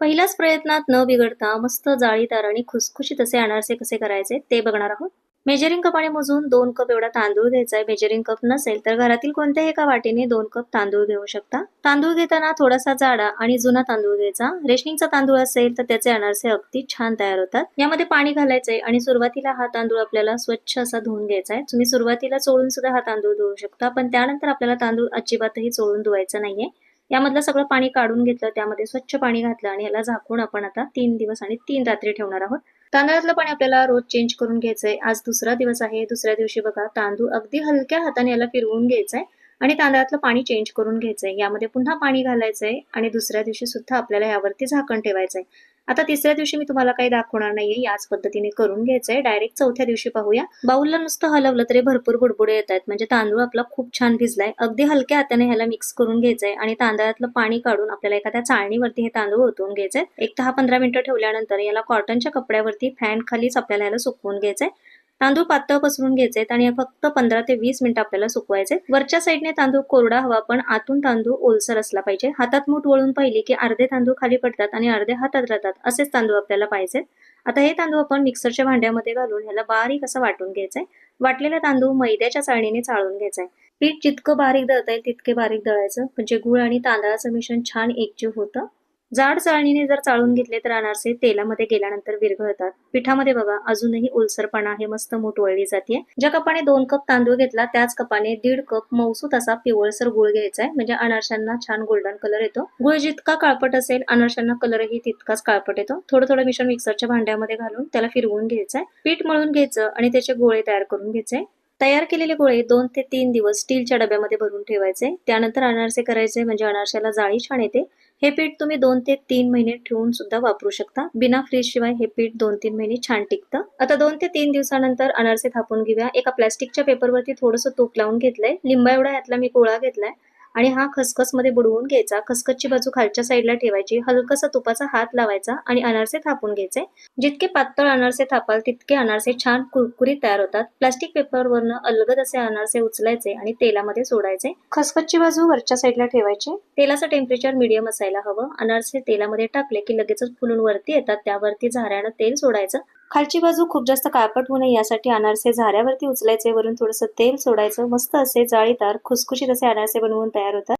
पहिल्याच प्रयत्नात न बिघडता मस्त जाळीदार आणि खुसखुशीत असे अनारसे कसे करायचे ते बघणार आहोत. मेजरिंग कपाने मोजून दोन कप एवढा तांदूळ घ्यायचा आहे मेजरिंग कप नसेल तर घरातील कोणत्याही एका वाटीने दोन कप तांदूळ घेऊ शकता. तांदूळ घेताना थोडासा जाडा आणि जुना तांदूळ घ्यायचा. रेशनिंगचा तांदूळ असेल तर त्याचे अनारसे अगदी छान तयार होतात. यामध्ये पाणी घालायचंय आणि सुरुवातीला हा तांदूळ आपल्याला स्वच्छ असा धुवून घ्यायचा आहे तुम्ही सुरुवातीला चोळून सुद्धा हा तांदूळ धुवू शकता पण त्यानंतर आपल्याला तांदूळ अजिबातही चोळून धुवायचा नाहीये. यामधलं सगळं पाणी काढून घेतलं त्यामध्ये स्वच्छ पाणी घातलं आणि याला झाकून आपण आता तीन दिवस आणि तीन रात्री ठेवणार आहोत. तांदळातलं पाणी आपल्याला रोज चेंज करून घ्यायचंय. आज दुसरा दिवस आहे. दुसऱ्या दिवशी बघा तांदूळ अगदी हलक्या हाताने याला फिरवून घ्यायचंय आणि तांदळातलं पाणी चेंज करून घ्यायचंय. यामध्ये पुन्हा पाणी घालायचंय आणि दुसऱ्या दिवशी सुद्धा आपल्याला यावरती झाकण ठेवायचंय. आता तिसऱ्या दिवशी मी तुम्हाला काही दाखवणार नाहीये. याच पद्धतीने करून घ्यायचंय. डायरेक्ट चौथ्या दिवशी पाहूया. बाऊलला नुसतं हलवलं तरी भरपूर बुडबुडे येत आहेत म्हणजे तांदूळ आपला खूप छान भिजलाय. अगदी हलक्या हाताने ह्याला मिक्स करून घ्यायचंय आणि तांदळातलं पाणी काढून आपल्याला एखाद्या चाळणीवरती हे तांदूळ ओतून घ्यायचंय. एक दहा पंधरा मिनिटं ठेवल्यानंतर याला कॉटनच्या कपड्यावरती फॅन खालीच आपल्याला ह्याला सुकवून घ्यायचंय. तांदूळ पातळ पसरून घ्यायचे आणि फक्त पंधरा ते वीस मिनिटं आपल्याला सुकवायचे वरच्या साईडने तांदूळ कोरडा हवा पण आतून तांदूळ ओलसर असला पाहिजे. हातात मूठ वळून पाहिली की अर्धे तांदूळ खाली पडतात आणि अर्धे हातात राहतात. असेच तांदूळ आपल्याला पाहिजे आता हे तांदूळ आपण मिक्सरच्या भांड्यामध्ये घालून ह्याला बारीक असं वाटून घ्यायचंय. वाटलेला तांदूळ मैद्याच्या चाळणीने चाळून घ्यायचा आहे पीठ जितकं बारीक दळता येईल तितके बारीक दळायचं. म्हणजे गुळ आणि तांदळाचं मिश्रण छान एकजीव होतं. जाड चाळणीने जर चाळून घेतले तर अनारसे तेलामध्ये गेल्यानंतर विरघळतात. पिठामध्ये बघा अजूनही ओलसरपणा हे मस्त मूठ वळली जाते ज्या कपाने दोन कप तांदूळ घेतला त्याच कपाने दीड कप मौसूत असा पिवळसर गुळ घ्यायचा आहे म्हणजे अनारशांना छान गोल्डन कलर येतो. गुळ जितका काळपट असेल अनारशांना कलरही तितकाच काळपट येतो. थोडं थोडं मिश्रण मिक्सरच्या भांड्यामध्ये घालून त्याला फिरवून घ्यायचंय. पीठ मळून घ्यायचं आणि त्याचे गोळे तयार करून घ्यायचे तयार केलेले गोळे दोन ते तीन दिवस स्टीलच्या डब्यामध्ये भरून ठेवायचे. त्यानंतर अनारसे करायचे म्हणजे अनारशाला जाळी छान येते. हे पीठ तुम्ही दोन ते तीन महिने ठेवून सुद्धा वापरू शकता. बिना फ्रीज शिवाय हे पीठ दोन तीन महिने छान टिकतं. आता दोन ते तीन दिवसानंतर अनारसे थापून घेऊया. एका प्लॅस्टिकच्या पेपरवरती थोडंसं तूप लावून घेतलंय. लिंबा एवढा यातला मी गोळा घेतलाय. आणि हा खसखसमध्ये बुडवून घ्यायचा. खसखसची बाजू खालच्या साईडला ठेवायची. हलकसा तुपाचा हात लावायचा आणि अनारसे थापून घ्यायचे. जितके पातळ अनारसे थापाल तितके अनारसे छान कुरकुरीत तयार होतात. प्लास्टिक पेपरवरनं अलगद असे अनारसे उचलायचे आणि तेलामध्ये सोडायचे. खसखसची बाजू वरच्या साईडला ठेवायची. तेलाचं टेम्परेचर मीडियम असायला हवं. अनारसे तेलामध्ये टाकले की लगेचच फुलून वरती येतात. त्यावरती झाऱ्यानं तेल सोडायचं. खालची बाजू खूप जास्त काळपट होऊ नये यासाठी अनारसे झाऱ्यावरती उचलायचे वरून थोडंसं तेल सोडायचं मस्त असे जाळीदार खुसखुशीत असे अनारसे बनवून तयार होतात.